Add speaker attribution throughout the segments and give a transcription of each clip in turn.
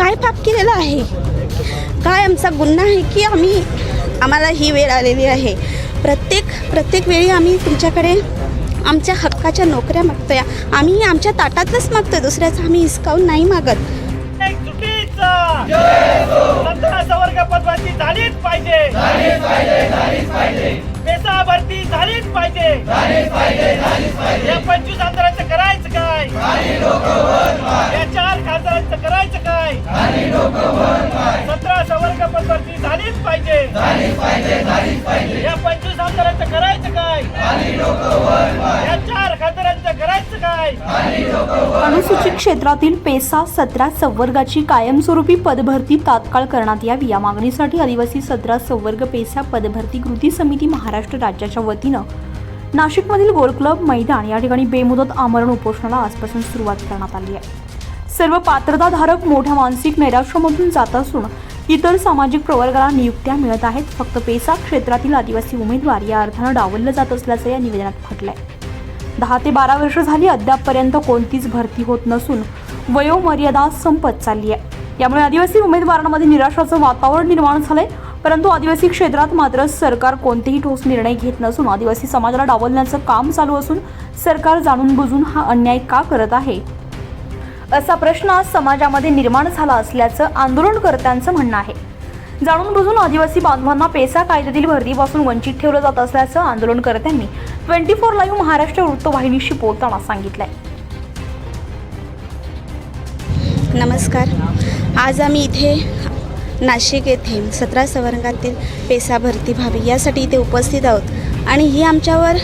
Speaker 1: काय पाप केलेलं आहे? काय आमचा गुन्हा आहे की आम्ही आम्हाला ही वेळ आलेली आहे? प्रत्येक प्रत्येक वेळी आम्ही तुमच्याकडे आमच्या हक्काच्या नोकऱ्या मागतोय. आम्ही आमच्या ताटातच मागतोय दुसऱ्याचं आम्ही हिसकावून नाही मागत.
Speaker 2: झालीच पाहिजे. पेसा भरती झालीच पाहिजे. या पंचवीस आमदारांचं करायचं काय? या चार पदभरती झालीच पाहिजे या पंचवीस आमदारांचं करायचं काय? या चार खासदारांचं करायचं काय?
Speaker 3: अनुसूचित क्षेत्रातील पेसा सतरा संवर्गाची कायमस्वरूपी पदभरती तात्काळ करण्यात यावी. या मागणीसाठी आदिवासी सतरा संवर्ग पेसा पदभरती कृती समिती महाराष्ट्र राज्याच्या वतीनं नाशिकमधील गोल्ड क्लब मैदान या ठिकाणी बेमुदत आमरण उपोषणाला आजपासून सुरुवात करण्यात आली आहे. सर्व पात्रताधारक मोठ्या मानसिक नैराश्यामधून जात असून इतर सामाजिक प्रवर्गाला नियुक्त्या मिळत आहेत. फक्त पेसा क्षेत्रातील आदिवासी उमेदवार या अर्थानं डावललं जात असल्याचं या निवेदनात म्हटलंय. दहा ते बारा वर्ष झाली अद्यापपर्यंत कोणतीच भरती होत नसून वयोमर्यादा संपत चालली आहे यामुळे आदिवासी उमेदवारांमध्ये निराशाचं वातावरण निर्माण झालंय. परंतु आदिवासी क्षेत्रात मात्र सरकार कोणतेही ठोस निर्णय घेत नसून आदिवासी समाजाला डावलण्याचं काम चालू असून सरकार जाणून बुजून हा अन्याय का करत आहे? असा प्रश्न आज समाजामध्ये निर्माण झाला असल्याचं आंदोलनकर्त्यांचं म्हणणं आहे. जाणून बुजून आदिवासी बांधवांना पेसा कायद्यातील भरतीपासून वंचित ठेवलं जात असल्याचं आंदोलनकर्त्यांनी ट्वेंटी फोर लाईव्ह महाराष्ट्र वृत्तवाहिनीशी बोलताना सांगितलंय.
Speaker 1: नमस्कार. आज आम्ही इथे नाशिक येथे सतरा संवर्गातील पेसा भरती व्हावी यासाठी इथे उपस्थित आहोत. आणि ही आमच्यावर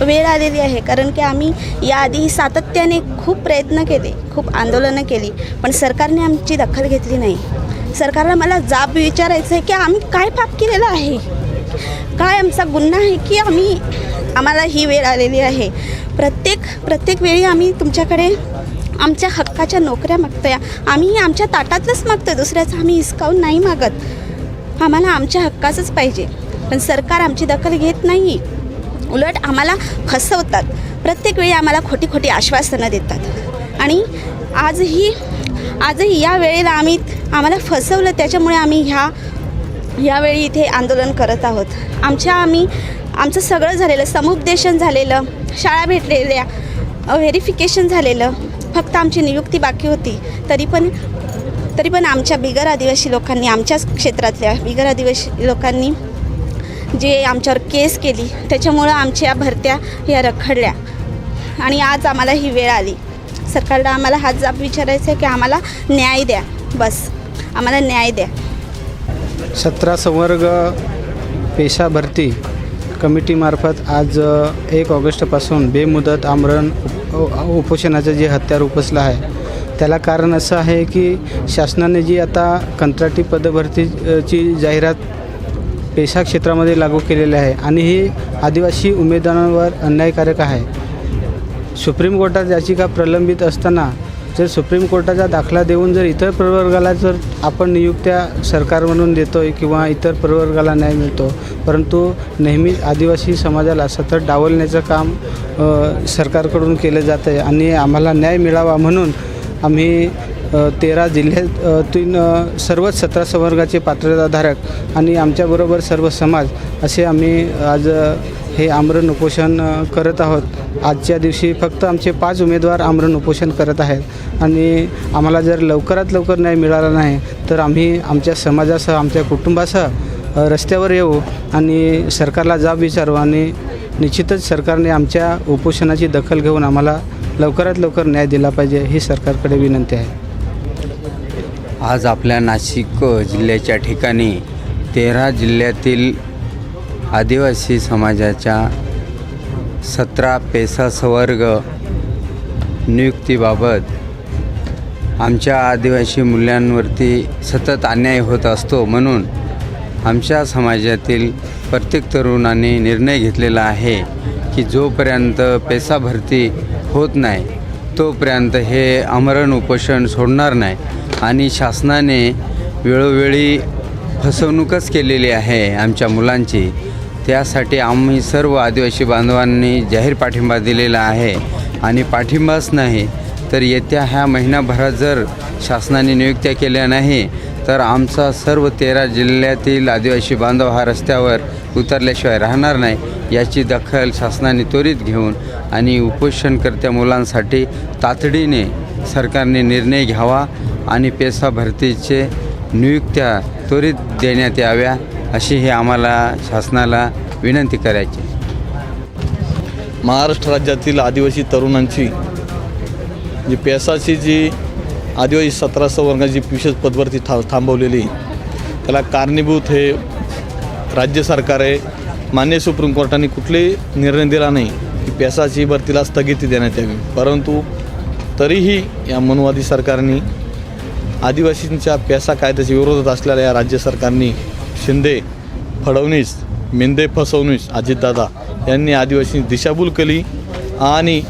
Speaker 1: वेळ आलेली आहे. कारण की आम्ही याआधी सातत्याने खूप प्रयत्न केले खूप आंदोलनं केली पण सरकारने आमची दखल घेतली नाही. सरकारला मला जाब विचारायचं आहे की आम्ही काय पाप केलेलं आहे? काय आमचा गुन्हा आहे की आम्ही आम्हाला ही वेळ आलेली आहे? प्रत्येक प्रत्येक वेळी आम्ही तुमच्याकडे आमच्या हक्काच्या नोकऱ्या मागतोय. आम्ही आमच्या ताटातलंच मागतोय. दुसऱ्याचं आम्ही हिसकावून नाही मागत. आम्हाला आमच्या हक्काचंच पाहिजे. पण सरकार आमची दखल घेत नाही उलट आम्हाला फसवतात प्रत्येक वेळी आम्हाला खोटी खोटी आश्वासनं देतात. आणि आजही आजही या वेळेला आम्ही आम्हाला फसवलं त्याच्यामुळे आम्ही ह्या यावेळी इथे आंदोलन करत आहोत. आमच्या आम्ही आमचं सगळं झालेलं समुपदेशन झालेलं शाळा भेटलेल्या व्हेरिफिकेशन झालेलं फक्त आमची नियुक्ती बाकी होती. तरी पण तरी पण आमच्या बिगर आदिवासी लोकांनी आमच्याच क्षेत्रातल्या बिगर आदिवासी लोकांनी जे आमच्यावर केस केली त्याच्यामुळं आमच्या भरत्या या रखडल्या. आणि आज आम्हाला ही वेळ आली. सरकारला आम्हाला हात जाब विचारायचा आहे की आम्हाला न्याय द्या. बस. आम्हाला न्याय द्या.
Speaker 4: सतरा संवर्ग पेशा भरती कमिटीमार्फत आज एक ऑगस्टपासून बेमुदत आमरण उपोषणाचं जे हत्यार उपसलं आहे त्याला कारण असं आहे की शासनाने जी आता कंत्राटी पदभरतीची जाहिरात पेशा क्षेत्रामध्ये लागू केलेले आहे आणि हे आदिवासी उमेदवारांवर अन्यायकारक आहे. सुप्रीम कोर्टात याचिका प्रलंबित असताना जर सुप्रीम कोर्टाचा दाखला देऊन जर इतर प्रवर्गाला जर आपण नियुक्त्या सरकार म्हणून देतो आहे किंवा इतर प्रवर्गाला न्याय मिळतो परंतु नेहमीच आदिवासी समाजाला सतत डावलण्याचं काम सरकारकडून केलं जातं आहे आणि आम्हाला न्याय मिळावा म्हणून आम्ही तेरा जिल्ह्यातून सर्वच सतरा संवर्गाचे पात्रताधारक आणि आमच्याबरोबर सर्व समाज असे आम्ही आज हे आमरण उपोषण करत आहोत. आजच्या दिवशी फक्त आमचे पाच उमेदवार आमरण उपोषण करत आहेत आणि आम्हाला जर लवकरात लवकर न्याय मिळाला नाही तर आम्ही आमच्या समाजासह आमच्या कुटुंबासह रस्त्यावर येऊ आणि सरकारला जाब विचारू आणि निश्चितच सरकारने आमच्या उपोषणाची दखल घेऊन आम्हाला लवकरात लवकर न्याय दिला पाहिजे ही सरकारकडे विनंती आहे.
Speaker 5: आज आपल्या नाशिक जिल्ह्याच्या ठिकाणी तेरा जिल्ह्यातील आदिवासी समाजाच्या सतरा पेसा सवर्ग नियुक्तीबाबत आमच्या आदिवासी मूल्यांवरती सतत अन्याय होत असतो म्हणून आमच्या समाजातील प्रत्येक तरुणाने निर्णय घेतलेला आहे की जोपर्यंत पेसा भरती होत नाही तोपर्यंत हे आमरण उपोषण सोडणार नाही. आणि शासनाने वेळोवेळी फसवणूकच केलेली आहे आमच्या मुलांची. त्यासाठी आम्ही सर्व आदिवासी बांधवांनी जाहीर पाठिंबा दिलेला आहे. आणि पाठिंबाच नाही तर येत्या ह्या महिनाभरात जर शासनाने नियुक्त्या केल्या नाही तर आमचा सर्व तेरा जिल्ह्यातील आदिवासी बांधव हा रस्त्यावर उतरल्याशिवाय राहणार नाही. याची दखल शासनाने त्वरित घेऊन आणि उपोषणकर्त्या मुलांसाठी तातडीने सरकारने निर्णय घ्यावा आणि पेसा भरतीचे नियुक्त्या त्वरित देण्यात याव्या अशी ही आम्हाला शासनाला विनंती करायची.
Speaker 6: महाराष्ट्र राज्यातील आदिवासी तरुणांची जी पेसाची जी आदिवासी सतरा वर्गाची विशेष पदवरती था थांबवलेली त्याला कारणीभूत हे राज्य सरकार आहे. मान्य सुप्रीम कोर्टाने कुठलेही निर्णय दिला नाही की पेसाची भरतीला स्थगिती देण्यात यावी. परंतु तरीही या मनुवादी सरकारने आदिवासींच्या पेसा कायद्याच्या विरोधात असलेल्या या राज्य सरकारने शिंदे फडणवीस मेंदे फसवणूस अजितदादा यांनी आदिवासी दिशाभूल केली आणि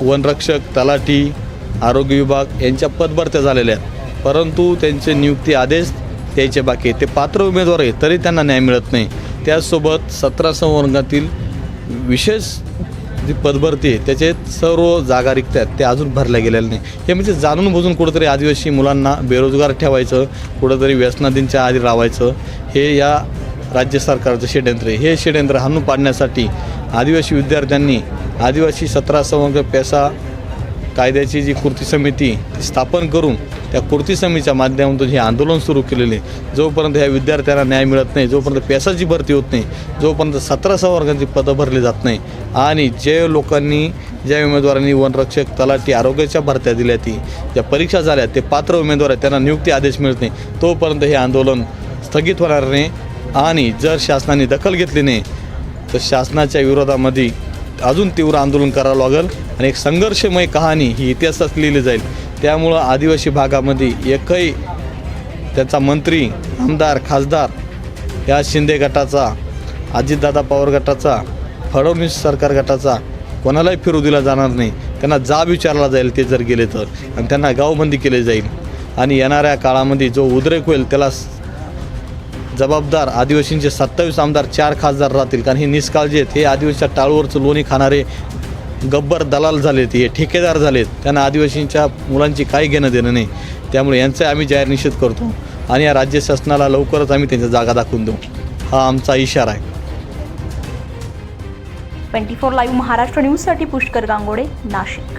Speaker 6: वनरक्षक तलाठी आरोग्य विभाग यांच्या पदभरत्या झालेल्या आहेत. परंतु त्यांचे नियुक्ती आदेश द्यायचे बाकी ते पात्र उमेदवार आहे तरी त्यांना न्याय मिळत नाही. त्याचसोबत सतरा संवर्गातील विशेष जी पदभरती आहे त्याचे सर्व जागा रिक्त आहेत ते अजून भरल्या गेलेल्या नाही. हे म्हणजे जाणून बुजून कुठंतरी आदिवासी मुलांना बेरोजगार ठेवायचं कुठंतरी व्यसनादींच्या आधी रावायचं हे या राज्य सरकारचं षड्यंत्र आहे. हे षड्यंत्र हाणून पाडण्यासाठी आदिवासी विद्यार्थ्यांनी आदिवासी सतरा संवर्ग पेसा कायद्याची जी कृती समिती स्थापन करून त्या कृती समितीच्या माध्यमातून हे आंदोलन सुरू केलेले आहे. जोपर्यंत ह्या विद्यार्थ्यांना न्याय मिळत नाही जोपर्यंत पेसाची भरती होत नाही जोपर्यंत सतरा संवर्गांची पदं भरली जात नाही आणि जे लोकांनी ज्या उमेदवारांनी वनरक्षक तलाठी आरोग्याच्या भरत्या दिल्या ती ज्या परीक्षा झाल्या ते पात्र उमेदवार आहेत त्यांना नियुक्ती आदेश मिळत नाही तोपर्यंत हे आंदोलन स्थगित होणार नाही आणि जर शासनाने दखल घेतली नाही तर शासनाच्या विरोधामध्ये अजून तीव्र आंदोलन करावं लागेल आणि एक संघर्षमय कहाणी ही इतिहासात लिहिली जाईल त्यामुळं आदिवासी भागामध्ये एकही त्याचा मंत्री आमदार खासदार या शिंदे गटाचा अजितदादा पवार गटाचा फडणवीस सरकार गटाचा कोणालाही फिरू दिला जाणार नाही. त्यांना जाब विचारला जाईल ते जर गेले तर. आणि त्यांना गावबंदी केले जाईल. आणि येणाऱ्या काळामध्ये जो उद्रेक होईल त्याला जबाबदार आदिवासींचे सत्तावीस आमदार चार खासदार राहतील. कारण हे निष्काळजी आहेत. हे आदिवासीच्या टाळूवरचं लोणी खाणारे गब्बर दलाल झालेत हे ठेकेदार झालेत त्यांना आदिवासींच्या मुलांची काही घेणं देणं नाही. त्यामुळे यांचा आम्ही जाहीर निषेध करतो आणि या राज्य शासनाला लवकरच आम्ही त्यांच्या जागा दाखवून देऊ. हा आमचा इशारा आहे.
Speaker 3: ट्वेंटी फोर लाईव्ह महाराष्ट्र न्यूजसाठी पुष्कर गांगोडे नाशिक.